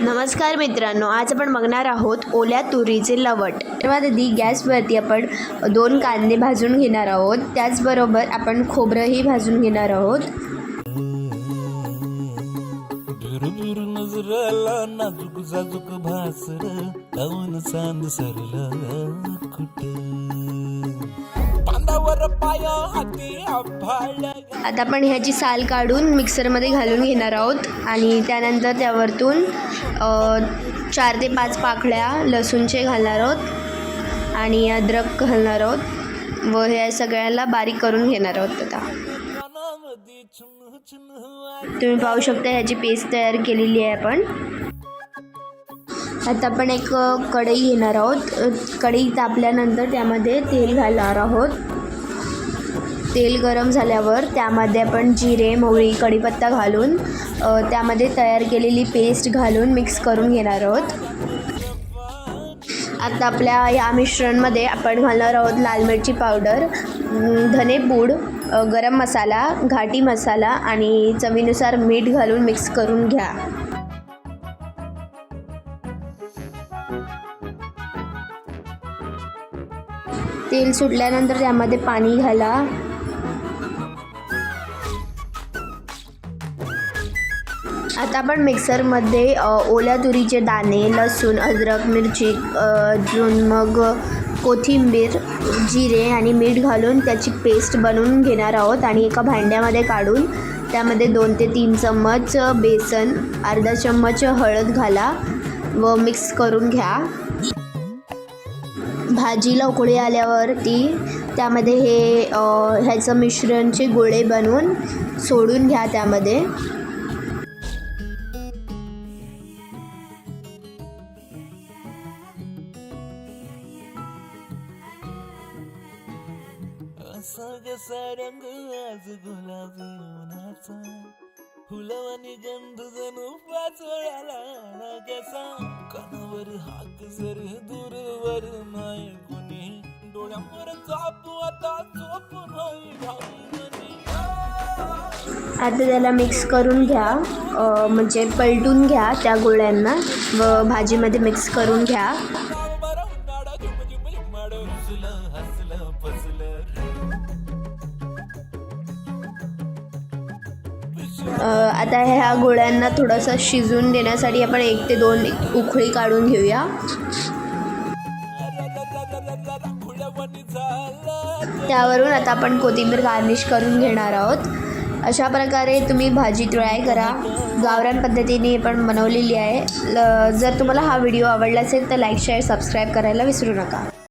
नमस्कार मित्रांनो आज आपण बघणार आहोत ओल्या तुरीचे लवट. सर्वात आधी गॅसवरती आपण दोन कांदे भाजून घेणार आहोत. त्याचबरोबर आपण खोबरंही भाजून घेणार आहोत. भासर आता आपण ह्याची साल काढून मिक्सरमध्ये घालून घेणार आहोत आणि त्यानंतर त्यावरतून चार ते पाच पाकळ्या लसूणचे घालणार आहोत आणि अद्रक घालणार आहोत व ह्या सगळ्याला बारीक करून घेणार आहोत आता. तुम्ही पाहू शकता ह्याची पेस्ट तयार केलेली आहे आपण. आता आपण एक कढई घेणार आहोत. कढई तापल्यानंतर त्यामध्ये तेल घालणार आहोत. तेल गरम झाल्यावर त्यामध्ये आपण जिरे मोहरी कढीपत्ता घालून त्यामध्ये तयार केलेली पेस्ट घालून मिक्स करून घेणार आहोत. आता आपल्या या मिश्रणमध्ये आपण घालणार आहोत लाल मिरची पावडर धनेपूड गरम मसाला घाटी मसाला आणि चवीनुसार मीठ घालून मिक्स करून घ्या. तेल सुटल्यानंतर त्यामध्ये पाणी घाला. आता आपण मिक्सरमध्ये ओल्या तुरीचे दाणे लसूण अद्रक मिरची अजून मग कोथिंबीर जिरे आणि मीठ घालून त्याची पेस्ट बनवून घेणार आहोत आणि एका भांड्यामध्ये काढून त्यामध्ये दोन ते तीन चम्मच बेसन अर्धा चम्मच हळद घाला व मिक्स करून घ्या. भाजीला उकळी आल्यावरती त्यामध्ये हे ह्याचं मिश्रणचे गोळे बनवून सोडून घ्या त्यामध्ये. रंग आज गुलाबी उन्हाचा. फुलवानी गंध जणू पाचोळ्याला कसा कानावर हाक जर दूरवर नाही कोणी. डोळ्यावर चापू आता झोप नाही आता त्याला मिक्स करून घ्या. म्हणजे पलटून घ्या त्या गोळ्यांना व भाजीमध्ये मिक्स करून घ्या. आता ह्या गोळ्यांना थोडंसं शिजून देण्यासाठी आपण एक ते दोन उकळी काढून घेऊया. त्यावरून आता आपण कोथिंबीर गार्निश करून घेणार आहोत. अशा प्रकारे तुम्ही भाजी ट्राय करा. गावरान पद्धतीने पण बनवलेली आहे. ल जर तुम्हाला हा व्हिडिओ आवडला असेल तर लाईक शेअर सबस्क्राईब करायला विसरू नका.